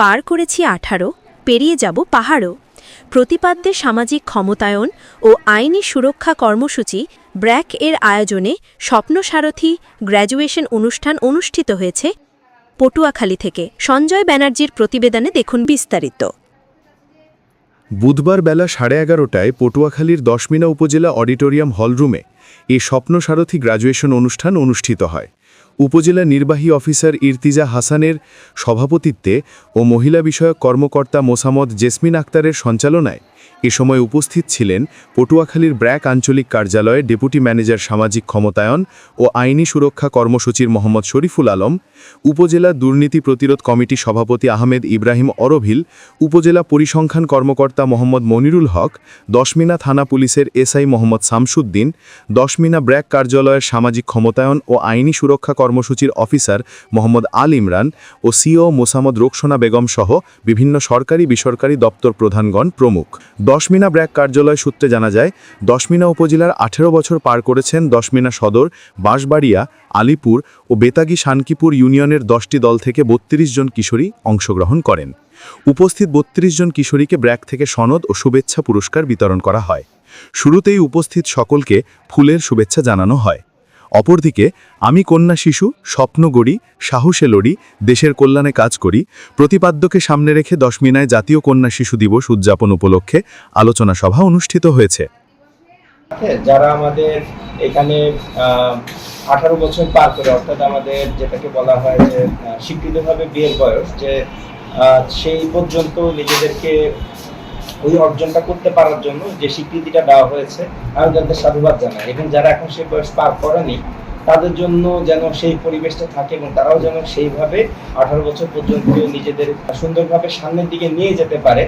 পার করেছি আঠারো, পেরিয়ে যাব পাহাড়ও। প্রতিপাদ্যে সামাজিক ক্ষমতায়ন ও আইনি সুরক্ষা কর্মসূচি ব্র্যাক এর আয়োজনে স্বপ্নসারথী গ্র্যাজুয়েশন অনুষ্ঠান অনুষ্ঠিত হয়েছে পটুয়াখালী থেকে। সঞ্জয় ব্যানার্জির প্রতিবেদনে দেখুন বিস্তারিত। বুধবার বেলা সাড়ে এগারোটায় পটুয়াখালীর দশমিনা উপজেলা অডিটোরিয়াম হলরুমে এ স্বপ্নসারথী গ্র্যাজুয়েশন অনুষ্ঠান অনুষ্ঠিত হয়। উপজেলা নির্বাহী অফিসার ইরতিজা হাসানের সভাপতিত্বে ও মহিলা বিষয়ক কর্মকর্তা মোসামদ জেসমিন আক্তারের সঞ্চালনায় এ সময় উপস্থিত ছিলেন পটুয়াখালীর ব্র্যাক আঞ্চলিক কার্যালয়ে ডেপুটি ম্যানেজার সামাজিক ক্ষমতায়ন ও আইনি সুরক্ষা কর্মসূচির মোহাম্মদ শরীফুল আলম, উপজেলা দুর্নীতি প্রতিরোধ কমিটি সভাপতি আহমেদ ইব্রাহিম অরভিল, উপজেলা পরিসংখ্যান কর্মকর্তা মোহাম্মদ মনিরুল হক, দশমিনা থানা পুলিশের এসআই মোহাম্মদ শামসুদ্দিন, দশমিনা ব্র্যাক কার্যালয়ের সামাজিক ক্ষমতায়ন ও আইনি সুরক্ষা কর্মসূচির অফিসার মোহাম্মদ আল ইমরান ও সিও মোসামদ রোকসোনা বেগম সহ বিভিন্ন সরকারি বেসরকারি দপ্তর প্রধানগণ প্রমুখ। দশমিনা ব্র্যাক কার্যালয় সূত্রে জানা যায়, দশমিনা উপজেলার আঠেরো বছর পার করেছেন দশমিনা সদর, বাঁশবাড়িয়া, আলিপুর ও বেতাগী শানকিপুর ইউনিয়নের দশটি দল থেকে বত্রিশ জন কিশোরী অংশগ্রহণ করেন। উপস্থিত বত্রিশ জন কিশোরীকে ব্র্যাক থেকে সনদ ও শুভেচ্ছা পুরস্কার বিতরণ করা হয়। শুরুতেই উপস্থিত সকলকে ফুলের শুভেচ্ছা জানানো হয়। অপরদিকে, আমি কন্যা শিশু, স্বপ্ন গড়ি, সাহসে লড়ি, দেশের কল্যাণে কাজ করি, প্রতিপাদ্যকে সামনে রেখে দশমিনায় জাতীয় কন্যা শিশু দিবস উদযাপন উপলক্ষে আলোচনা সভা অনুষ্ঠিত হয়েছে। যারা আমাদের এখানে আঠারো বছর পার করে, অর্থাৎ আমাদের যেটাকে বলা হয় যে স্বীকৃতভাবে বিয়ের বয়স, যে সেই পর্যন্ত নিজেদেরকে ওই অর্জনটা করতে পারার জন্য যে স্বীকৃতিটা দেওয়া হয়েছে আমি তাদের সাধুবাদ জানাই। এবং যারা এখন সেই বয়স পার করেনি, তাদের জন্য যেন সেই পরিবেশটা থাকে এবং তারাও যেন সেইভাবে আঠারো বছর পর্যন্ত নিজেদের সুন্দরভাবে সামনের দিকে নিয়ে যেতে পারে।